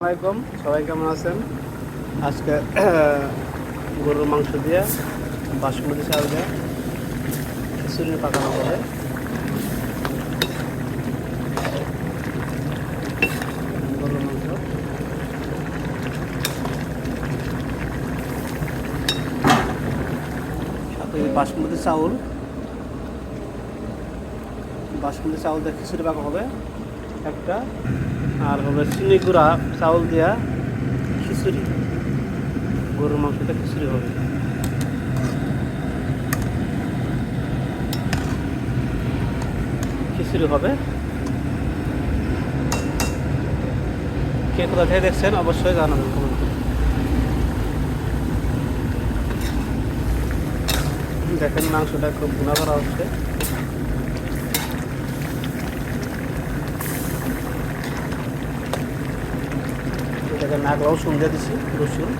আসসালামাইকুম সবাই কেমন আছেন? আজকে, গরুর মাংস দিয়ে বাসমতি চাল দিয়ে খিচুড়ি পাকানো হবে। গরুর মাংস। সাথে বাসমতি চাউল। বাসমতি চাউল দিয়ে খিচুড়ি পাকা হবে। একটা আর হবে চিনি গুঁড়া, চাউল দেওয়া খিচুড়ি। গরুর মাংসটা খিচুড়ি হবে। খিচুড়ি হবে। কে কোথা থেকে দেখছেন অবশ্যই জানাবেন কমেন্ট। দেখেন মাংসটা খুব গুণা করা হচ্ছে। এটাকে নাক রসুন দিয়ে দিছি, রসুন।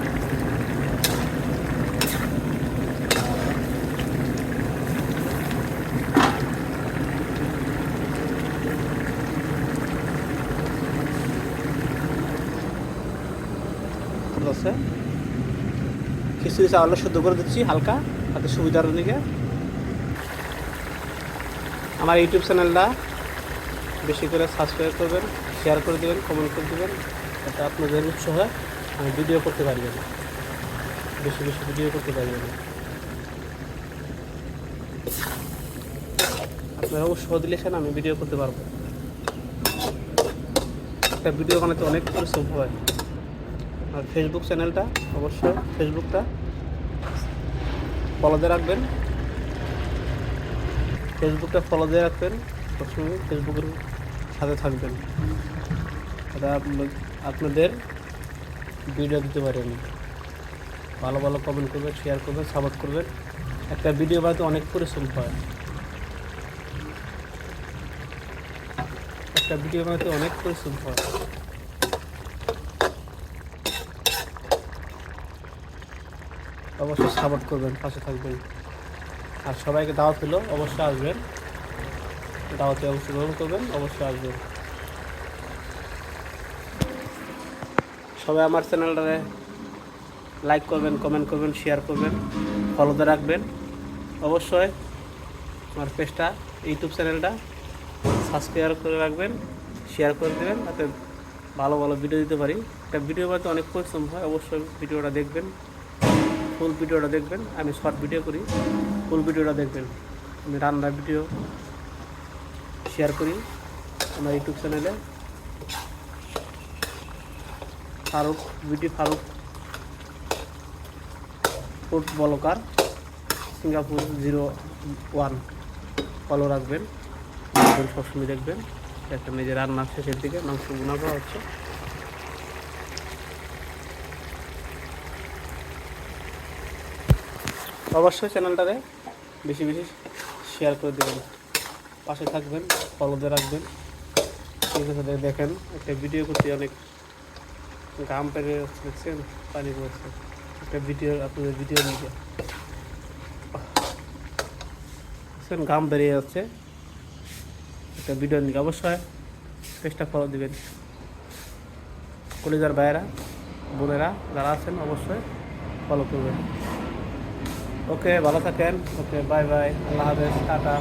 আছে? খিচুড়ি চাউল শুদ্ধ করে দিচ্ছি হালকা, তাতে সুবিধার দিকে। আমার ইউটিউব চ্যানেলটা বেশি করে সাবস্ক্রাইব করবেন শেয়ার করে দেবেন কমেন্ট করে দেবেন। যাতে আপনাদের উৎসাহ আমি ভিডিও করতে পারবেন বেশি বেশি ভিডিও করতে পারবেন আপনারা উৎসাহ দিলে আমি ভিডিও করতে পারব। একটা ভিডিও বানাতে অনেক পরিশ্রম হয়। আর ফেসবুক চ্যানেলটা অবশ্যই ফেসবুকটা ফলো দিয়ে রাখবেন। ফেসবুকটা ফলো দিয়ে রাখবেন। সবসময় ফেসবুকের সাথে থাকবেন। এটা আপনাদের ভিডিও দিতে পারি আমি। ভালো ভালো কমেন্ট করবেন শেয়ার করবেন সাপোর্ট করবেন। একটা ভিডিও বানাতে অনেক পরিশ্রম হয়। একটা ভিডিও বানাতে অনেক পরিশ্রম হয়। অবশ্যই সাপোর্ট করবেন, পাশে থাকবেন। আর সবাইকে দাওয়াত হলো, অবশ্যই আসবেন। দাওয়াতে অবশ্যই গ্রহণ করবেন, অবশ্যই আসবেন। সবাই আমার চ্যানেলটারে লাইক করবেন কমেন্ট করবেন শেয়ার করবেন ফলোতে রাখবেন। অবশ্যই আমার পেজটা ইউটিউব চ্যানেলটা সাবস্ক্রাইব করে রাখবেন শেয়ার করে দেবেন, যাতে ভালো ভালো ভিডিও দিতে পারি। একটা ভিডিও বানাতে অনেক পরিশ্রম হয়, অবশ্যই ভিডিওটা দেখবেন। ফুল ভিডিওটা দেখবেন। আমি শর্ট ভিডিও করি ফুল ভিডিওটা দেখবেন। আমি রান্নার ভিডিও শেয়ার করি আমার ইউটিউব চ্যানেলে। Faruk beauty Faruk food vlogger, Singapore zero one. Follow রাখবেন। সবসময় দেখবেন। একটা যে রান্নার শেষের দিকে। মাংস গুণা করা হচ্ছে। অবশ্যই চ্যানেলটারে বেশি বেশি শেয়ার করে দেবেন। পাশে থাকবেন ফলো দিয়ে রাখবেন। ঠিক আছে দেখেন, একটা ভিডিও করতে অনেক গাম পেরে যাচ্ছে দেখছেন পানি পড়ছে। একটা ভিডিও আপনাদের ভিডিও নিয়ে দেখছেন গাম বেরিয়ে যাচ্ছে একটা ভিডিও নিয়ে অবশ্যই পেজটা ফলো দিবেন। কলিজার ভাইয়েরা, বোনেরা যারা আছেন, অবশ্যই ফলো করবেন। ওকে, ভালো থাকেন। ওকে বাই বাই আল্লাহ হাফেজ, টাটা।